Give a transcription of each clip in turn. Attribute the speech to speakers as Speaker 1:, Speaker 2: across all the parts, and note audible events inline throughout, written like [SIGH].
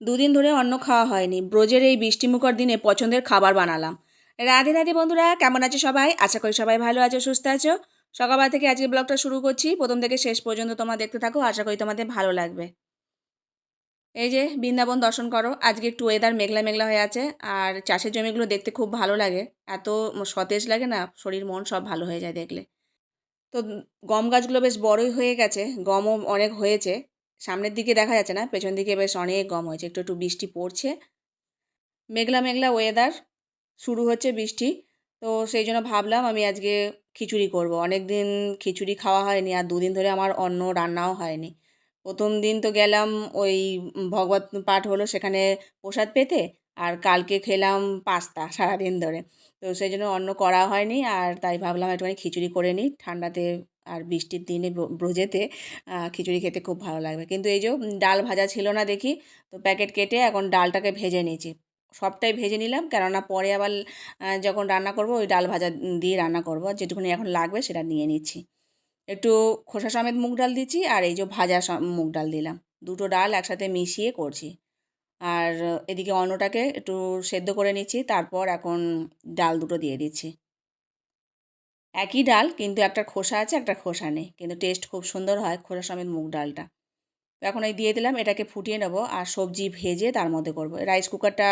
Speaker 1: দুদিন ধরে অন্ন খাওয়া হয়নি। ব্রোজের এই বৃষ্টিমুখর দিনে পছন্দের খাবার বানালাম। রাধে রাধে বন্ধুরা, কেমন আছে সবাই? আশা করি সবাই ভালো আছো, সুস্থ আছো। সকালবেলা থেকে আজকে ব্লগটা শুরু করছি। প্রথম থেকে শেষ পর্যন্ত তোমরা দেখতে থাকো। আশা করি তোমাদের ভালো লাগবে। এই যে, বৃন্দাবন দর্শন করো। আজকে একটু ওয়েদার মেঘলা মেঘলা হয়ে আছে। আর চাষের জমিগুলো দেখতে খুব ভালো লাগে। এত সতেজ লাগে না, শরীর, মন সব ভালো হয়ে যায় দেখলে। তো গম গাছগুলো বেশ বড়ই হয়ে গেছে। গমও অনেক হয়েছে। সামনের দিকে দেখা যাচ্ছে না, পেছন দিকে বেশ অনেক গম হয়েছে, একটু একটু বৃষ্টি পড়ছে। মেঘলা মেঘলা ওয়েদার শুরু হচ্ছে বৃষ্টি। তো সেই জন্য ভাবলাম আমি আজকে খিচুড়ি করব। অনেক দিন খিচুড়ি খাওয়া হয়নি আর দুদিন ধরে আমার অন্য রান্নাও হয়নি। প্রথম দিন তো গেলাম ওই ভগবত পাঠ হলো সেখানে প্রসাদ পেতে। আর কালকে খেলাম পাস্তা সারাদিন ধরে। তো সেই জন্য অন্য করা হয়নি আর তাই ভাবলাম একটুখানি খিচুড়ি করে নিই। ঠান্ডাতে আর বৃষ্টির দিনে ব্রজেতে খিচুড়ি খেতে খুব ভালো লাগবে। কিন্তু এই যে ডাল ভাজা ছিল না দেখি, তো প্যাকেট কেটে এখন ডালটাকে ভেজে নিয়েছি। সবটাই ভেজে নিলাম, কেননা পরে আবার যখন রান্না করব ওই ডাল ভাজা দিয়ে রান্না করব। যেটুকুনি এখন লাগবে সেটা নিয়ে নিচ্ছি। একটু খোসা সমেত মুগ ডাল দিচ্ছি আর এই যে ভাজা মুগ ডাল দিলাম। দুটো ডাল একসাথে মিশিয়ে করছি। আর এদিকে অন্নটাকে একটু সেদ্ধ করে নিচ্ছি, তারপর এখন ডাল দুটো দিয়ে দিচ্ছি। একই ডাল, কিন্তু একটা খোসা আছে, একটা খোসা নেই, কিন্তু টেস্ট খুব সুন্দর হয় খোসা সমেত মুগ ডালটা। এখন এই দিয়ে দিলাম, এটাকে ফুটিয়ে নেব আর সবজি ভেজে তার মধ্যে করব। রাইস কুকারটা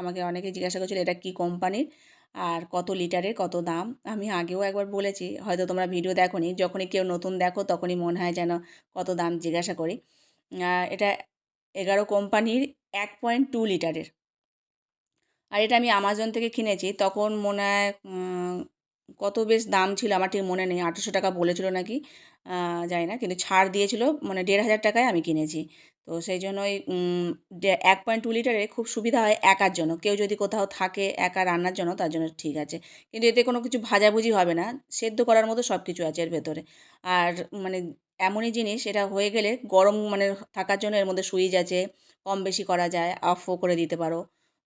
Speaker 1: আমাকে অনেকে জিজ্ঞাসা করছিল, এটা কি কোম্পানির? আর কত লিটারের, কত দাম? আমি আগেও একবার বলেছি, হয়তো তোমরা ভিডিও দেখো যখনই কেউ নতুন দেখো, তখনই মনে হয় যেন কত দাম জিজ্ঞাসা করি। এটা এগারো কোম্পানির এক পয়েন্ট টু লিটারের। আর এটা আমি আমাজন থেকে কিনেছি, তখন মনে হয় কত বেশ দাম ছিল আমার ঠিক মনে নেই, আঠেরোশো টাকা বলেছিল নাকি জানি না, কিন্তু ছাড় দিয়েছিল মানে দেড় হাজার টাকায় আমি কিনেছি। তো সেই জন্যই এক পয়েন্ট টু লিটারে খুব সুবিধা হয় একার জন্য, কেউ যদি কোথাও থাকে একা রান্নার জন্য, তার জন্য ঠিক আছে। কিন্তু এতে কোনো কিছু ভাজাভুজি হবে না, সেদ্ধ করার মতো সব কিছু আছে এর ভেতরে। আর মানে এমনই জিনিস এটা হয়ে গেলে গরম মানে থাকার জন্য এর মধ্যে সুইচ আছে, কম বেশি করা যায় অফও করে দিতে পারো।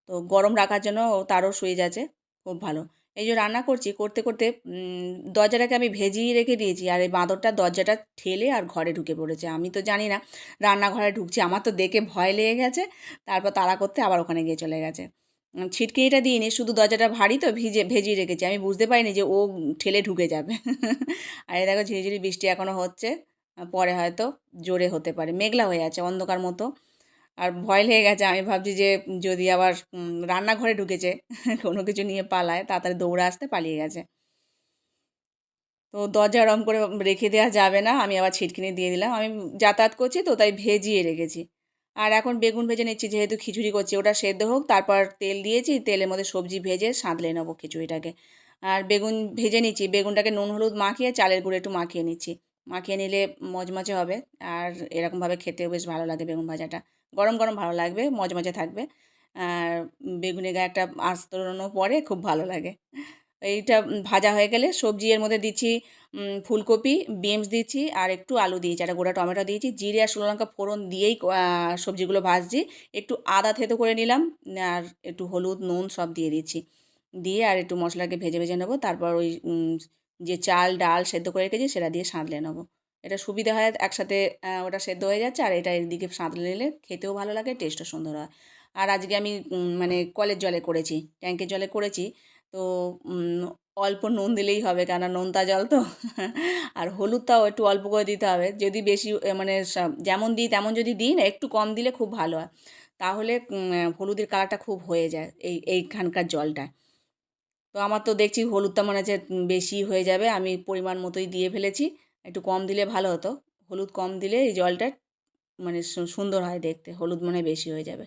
Speaker 1: তো গরম রাখার জন্য তারও সুইচ আছে, খুব ভালো। এই যে রান্না করছি, করতে করতে দরজাটাকে আমি ভেজিয়ে রেখে দিয়েছি আর এই বাঁদরটা দরজাটা ঠেলে আর ঘরে ঢুকে পড়েছে। আমি তো জানি না রান্নাঘরে ঢুকছি, আমার তো দেখে ভয় লেগে গেছে, তারপর তাড়া করতে আবার ওখানে গিয়ে চলে গেছে। ছিটকিনিটা দিইনি, শুধু দরজাটা ভারী তো, ভিজে, ভেজিয়ে রেখেছি। আমি বুঝতে পারিনি যে ও ঠেলে ঢুকে যাবে। [LAUGHS] আর দেখো ঝিরিঝিরি বৃষ্টি এখনও হচ্ছে। পরে হয়তো জোরে হতে পারে। মেঘলা হয়ে আছে অন্ধকার মতো। আর ভয় লেগে গেছে। আমি ভাবছি যে যদি আবার রান্নাঘরে ঢুকেছে, [LAUGHS] কোনো কিছু নিয়ে পালায়, তাড়াতাড়ি দৌড়ে আসতে পালিয়ে গেছে। তো দরজা রম করে রেখে দেওয়া যাবে না। আমি আবার ছিটকিনি দিয়ে দিলাম। আমি যাতায়াত করছি তো, তাই ভেজিয়ে রেখেছি। আর এখন বেগুন ভেজে নিচ্ছি, যেহেতু খিচুড়ি করছি, ওটা সেদ্ধ হোক, তারপর তেল দিয়েছি, তেলের মধ্যে সবজি ভেজে সাঁতলে নেব খিচুড়িটাকে। আর বেগুন ভেজে নিচ্ছি, বেগুনটাকে নুন, হলুদ মাখিয়ে চালের গুঁড়ো একটু মাখিয়ে নিচ্ছি। মাখিয়ে নিলে মজমজে হবে। আর এরকমভাবে খেতেও বেশ ভালো লাগে বেগুন ভাজাটা। গরম গরম ভালো লাগবে, মজমজে থাকবে। আর বেগুনের গায়ে একটা আস্তরণও পরে খুব ভালো লাগে। এইটা ভাজা হয়ে গেলে সবজি এর মধ্যে দিচ্ছি ফুলকপি, বিনস দিচ্ছি আর একটু আলু দিয়েছি। একটা গোটা টমেটো দিয়েছি, জিরে আর শুকনো লঙ্কা ফোড়ন দিয়েই সবজিগুলো ভাজছি। একটু আদা থেতো করে নিলাম আর একটু হলুদ, নুন সব দিয়ে দিচ্ছি। দিয়ে আর একটু মশলাকে ভেজে ভেজে নেব। তারপর ওই যে চাল, ডাল সেদ্ধ করে রেখেছি সেটা দিয়ে সাঁতলে নেব। এটা সুবিধা হয় একসাথে ওটা সেদ্ধ হয়ে যাচ্ছে আর এটা এদিকে সাঁতলে নিলে খেতেও ভালো লাগে, টেস্টও সুন্দর হয়। আর আজকে আমি মানে কলের জলে করেছি ট্যাঙ্কের জলে করেছি। তো অল্প নুন দিলেই হবে কেন নোনতা জল তো। [LAUGHS] আর হলুদটাও একটু অল্প করে দিতে হবে। যদি বেশি মানে যেমন দিই তেমন যদি দিই না, একটু কম দিলে খুব ভালো হয়। তাহলে হলুদের কালারটা খুব হয়ে যায় এই, এইখানকার জলটা তো আমার তো দেখছি হলুদটা মনে হচ্ছে বেশি হয়ে যাবে। আমি পরিমাণ মতোই দিয়ে ফেলেছি। একটু কম দিলে ভালো হতো। হলুদ কম দিলে এই জলটা মানে সুন্দর হয় দেখতে। হলুদ মনে বেশি হয়ে যাবে।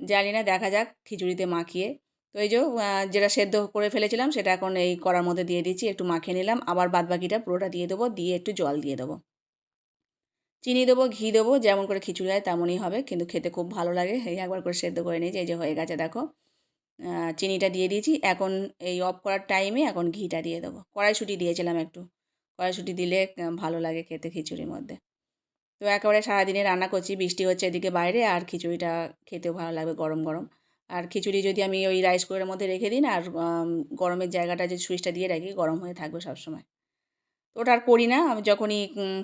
Speaker 1: জানি না, দেখা যাক খিচুড়িতে মাখিয়ে। তো এই যে যেটা সেদ্ধ করে ফেলেছিলাম সেটা এখন এই করার মধ্যে দিয়ে দিচ্ছি, একটু মাখিয়ে নিলাম। আবার বাদ বাকিটা পুরোটা দিয়ে দেবো, দিয়ে একটু জল দিয়ে দেবো। চিনি দেবো, ঘি দেবো, যেমন করে খিচুড়ি হয় তেমনই হবে। কিন্তু খেতে খুব ভালো লাগে। এই একবার করে সেদ্ধ করে নিয়েছি, এই যে হয়ে গেছে, দেখো। চিনিটা দিয়ে দিয়েছি। এখন এই অফ করার টাইমে এখন ঘিটা দিয়ে দেবো। কড়াইশুঁটি দিয়েছিলাম একটু। কড়াইশুঁটি দিলে ভালো লাগে খেতে খিচুড়ির মধ্যে। তো একেবারে সারাদিনে রান্না করছি, বৃষ্টি হচ্ছে এদিকে বাইরে, আর খিচুড়িটা খেতেও ভালো লাগবে গরম গরম। আর খিচুড়ি যদি আমি ওই রাইস কুকারের মধ্যে রেখে দিই না, আর গরমের জায়গাটা যে সুইচটা দিয়ে রাখি, গরম হয়ে থাকবে সবসময়। তো ওটা আর করি না। আমি যখনই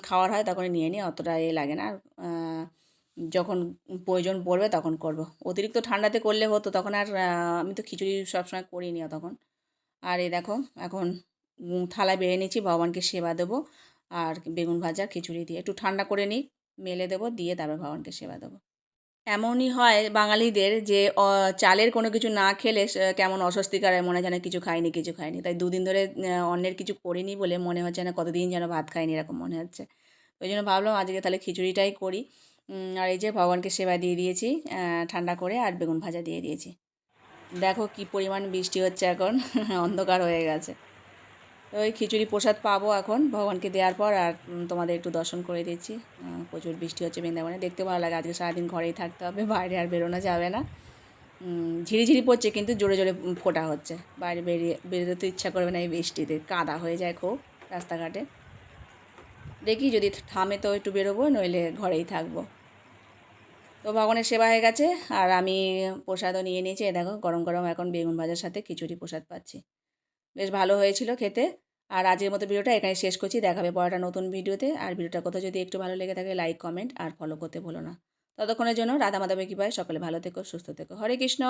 Speaker 1: খাওয়ার হয় তখনই নিয়ে নিই, অতটা এ লাগে না। যখন প্রয়োজন পড়বে তখন করব। অতিরিক্ত ঠান্ডাতে করলে হতো তখন আর আমি তো খিচুড়ি সবসময় করিনি তখন। আর এই দেখো এখন থালায় বেড়ে নিচ্ছি ভগবানকে সেবা দেবো আর বেগুন ভাজা খিচুড়ি দিয়ে। একটু ঠান্ডা করে নিই মেলে দেবো দিয়ে তারপর ভগবানকে সেবা দেবো। এমনই হয় বাঙালিদের যে চালের কোনো কিছু না খেলে কেমন অস্বস্তিকর হয়, মনে যেন কিছু খাইনি কিছু খাইনি। তাই দুদিন ধরে অন্যের কিছু করিনি বলে মনে হচ্ছে না কতদিন যেন ভাত খাইনি এরকম মনে হচ্ছে। ওই জন্য ভাবলাম আজকে তাহলে খিচুড়িটাই করি। আর এই যে ভগবানকে সেবা দিয়ে দিয়েছি ঠান্ডা করে আর বেগুন ভাজা দিয়ে দিয়েছি। দেখো কি পরিমাণ বৃষ্টি হচ্ছে এখন, [LAUGHS] অন্ধকার হয়ে গেছে। ওই খিচুড়ি প্রসাদ পাবো এখন ভগবানকে দেওয়ার পর আর তোমাদের একটু দর্শন করে দিচ্ছি। প্রচুর বৃষ্টি হচ্ছে বৃন্দাবনে, দেখতে ভালো লাগে। আজকে সারাদিন ঘরেই থাকতে হবে, বাইরে আর বেরোনো যাবে না। ঝিরিঝিরি পড়ছে কিন্তু জোরে জোরে ফোটা হচ্ছে। বাইরে বেরিয়ে, বেরোতে ইচ্ছা করবে না এই বৃষ্টিতে, কাদা হয়ে যায় খুব রাস্তাঘাটে। দেখি যদি থামে তো একটু বেরোবো, নইলে ঘরেই থাকব। তো ভগবানের সেবা হয়ে গেছে, আর আমি প্রসাদও নিয়ে নিয়েছি। দেখো, গরম গরম এখন বেগুন ভাজার সাথে খিচুড়ি প্রসাদ পাচ্ছি। বেশ ভালো হয়েছিল খেতে, আর আজকের মতো ভিডিওটা এখানে শেষ করছি। দেখাবে পরেটা নতুন ভিডিওতে। আর ভিডিওটা কোথাও যদি একটু ভালো লেগে থাকে লাইক কমেন্ট আর ফলো করতে ভুলো না। ততক্ষণের জন্য রাধা মাধবের কৃপায় সকলে ভালো থেকো, সুস্থ থেকো। হরে কৃষ্ণ!